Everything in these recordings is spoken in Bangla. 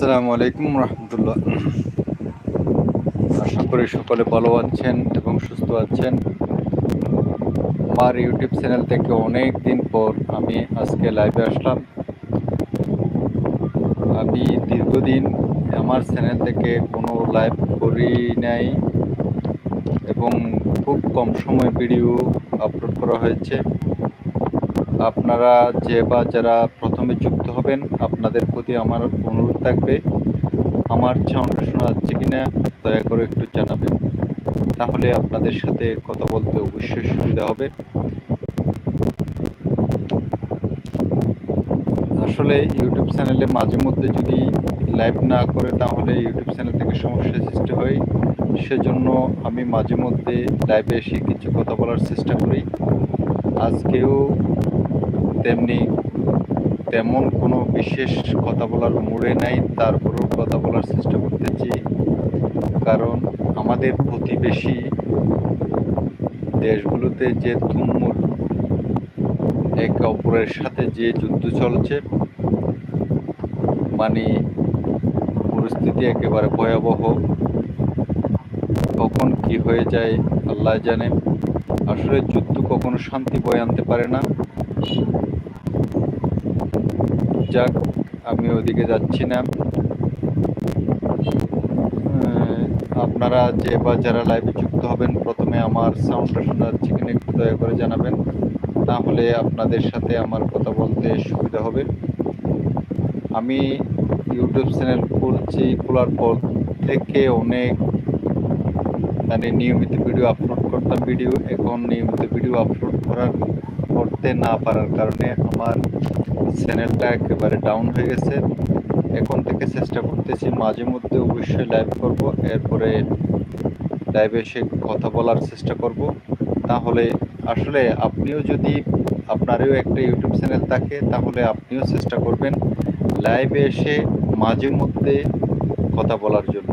আসসালামু আলাইকুম রহমতুল্লাহ। আশা করি সকলে ভালো আছেন এবং সুস্থ আছেন। আমার ইউটিউব চ্যানেল থেকে অনেক দিন পর আমি আজকে লাইভে আসলাম। আমি দীর্ঘদিন আমার চ্যানেল থেকে কোনো লাইভ করি নাই এবং খুব কম সময় ভিডিও আপলোড করা হয়েছে। আপনারা যে বা যারা প্রথমে যুক্ত হবেন। আপনাদের প্রতি আমার অনুরোধ থাকবে। আমার সাউন্ডটা শোনা যাচ্ছে কিনা, দয়া করে একটু জানাবেন। তাহলে আপনাদের সাথে কথা বলতে অবশ্যই সুবিধা হবে। আসলে ইউটিউব চ্যানেলে মাঝে মধ্যে যদি লাইভ না করে, তাহলে ইউটিউব চ্যানেল থেকে সমস্যা সৃষ্টি হয়। সেজন্য আমি মাঝে মধ্যে লাইভে এসে কিছু কথা বলার চেষ্টা করি। আজকেও তেমনি তেমন কোনো বিশেষ কথা বলার মোড়ে নাই, তারপরেও কথা বলার চেষ্টা করতেছি। কারণ আমাদের প্রতিবেশী দেশগুলোতে যে তুমুল একে অপরের সাথে যে যুদ্ধ চলছে মানে পরিস্থিতি একেবারে ভয়াবহ। কখন কি হয়ে যায় আল্লাহ জানে। আসলে যুদ্ধ কখনো শান্তি বয়ে আনতে পারে না। যাক, আমি ওদিকে যাচ্ছি না। আপনারা যে বা যারা লাইভে যুক্ত হবেন, প্রথমে আমার সাউন্ডটা শোনা যাচ্ছে কিনা একটু দয়া করে জানাবেন। তাহলে আপনাদের সাথে আমার কথা বলতে সুবিধা হবে। আমি ইউটিউব চ্যানেল খুলছি, খোলার পর থেকে অনেক মানে নিয়মিত ভিডিও আপলোড করতাম ভিডিও এখন নিয়মিত ভিডিও আপলোড করার করতে না পারার কারণে আমার চ্যানেলটা একেবারে ডাউন হয়ে গেছে। এখন থেকে চেষ্টা করতেছি মাঝে মধ্যে অবশ্যই লাইভ করব, এরপরে লাইভে এসে কথা বলার চেষ্টা করব। তাহলে আসলে আপনিও যদি, আপনারও একটা ইউটিউব চ্যানেল থাকে, তাহলে আপনিও চেষ্টা করবেন লাইভে এসে মাঝে মধ্যে কথা বলার জন্য।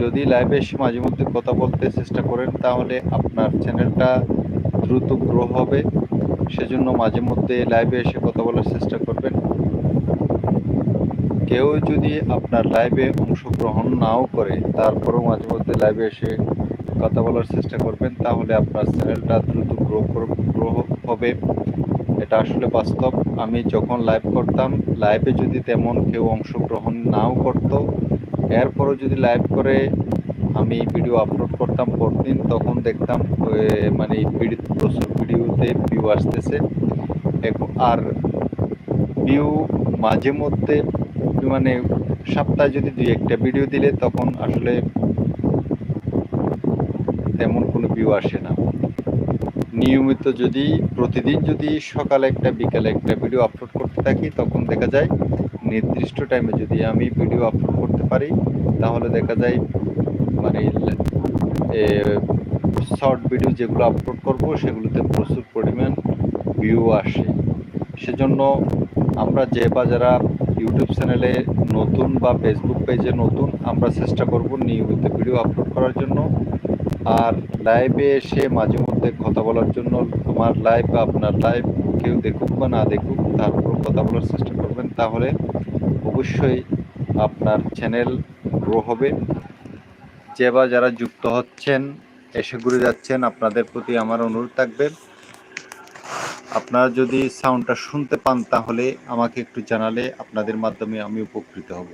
যদি লাইভে এসে মাঝে মধ্যে কথা বলতে চেষ্টা করেন, তাহলে আপনার চ্যানেলটা দ্রুত গ্রো হবে। সেজন্য মাঝে মধ্যে লাইভে এসে কথা বলার চেষ্টা করবেন। কেউ যদি আপনার লাইভে অংশগ্রহণ নাও করে, তারপরেও মাঝে মধ্যে লাইভে এসে কথা বলার চেষ্টা করবেন, তাহলে আপনার চ্যানেলটা দ্রুত গ্রো গ্রো হবে। এটা আসলে বাস্তব। আমি যখন লাইভ করতাম লাইভে যদি তেমন কেউ অংশগ্রহণ নাও করতো, এরপরও যদি লাইভ করে আমি ভিডিও আপলোড করতাম পরদিন, তখন দেখতাম মানে প্রচুর ভিডিওতে ভিউ আসতেছে। আর ভিউ মাঝে মধ্যে মানে সপ্তাহে যদি দুই একটা ভিডিও দিলে, তখন আসলে তেমন কোনো ভিউ আসে না। নিয়মিত যদি, প্রতিদিন যদি সকালে একটা, বিকালে একটা ভিডিও আপলোড করতে থাকি, তখন দেখা যায়, নির্দিষ্ট টাইমে যদি আমি ভিডিও আপলোড করতে পারি, তাহলে দেখা যায় মানে শর্ট ভিডিও যেগুলো আপলোড করব, সেগুলোতে প্রচুর পরিমাণ ভিউ আসে। সেজন্য আমরা যে বা যারা ইউটিউব চ্যানেলে নতুন বা ফেসবুক পেজে নতুন, আমরা চেষ্টা করব নিয়মিত ভিডিও আপলোড করার জন্য। আর লাইভে এসে মাঝে মধ্যে কথা বলার জন্য তোমার লাইভ বা আপনার লাইভ কেউ দেখুক বা না দেখুক তারপর কথা বলার চেষ্টা করবেন। তাহলে অবশ্যই আপনার চ্যানেল গ্রো হবে। যে বা যারা যুক্ত হচ্ছেন, এসে ঘুরে যাচ্ছেন, আপনাদের প্রতি আমার অনুরোধ থাকবে। আপনারা যদি সাউন্ডটা শুনতে পান, তাহলে আমাকে একটু জানালে, আপনাদের মাধ্যমে আমি উপকৃত হব।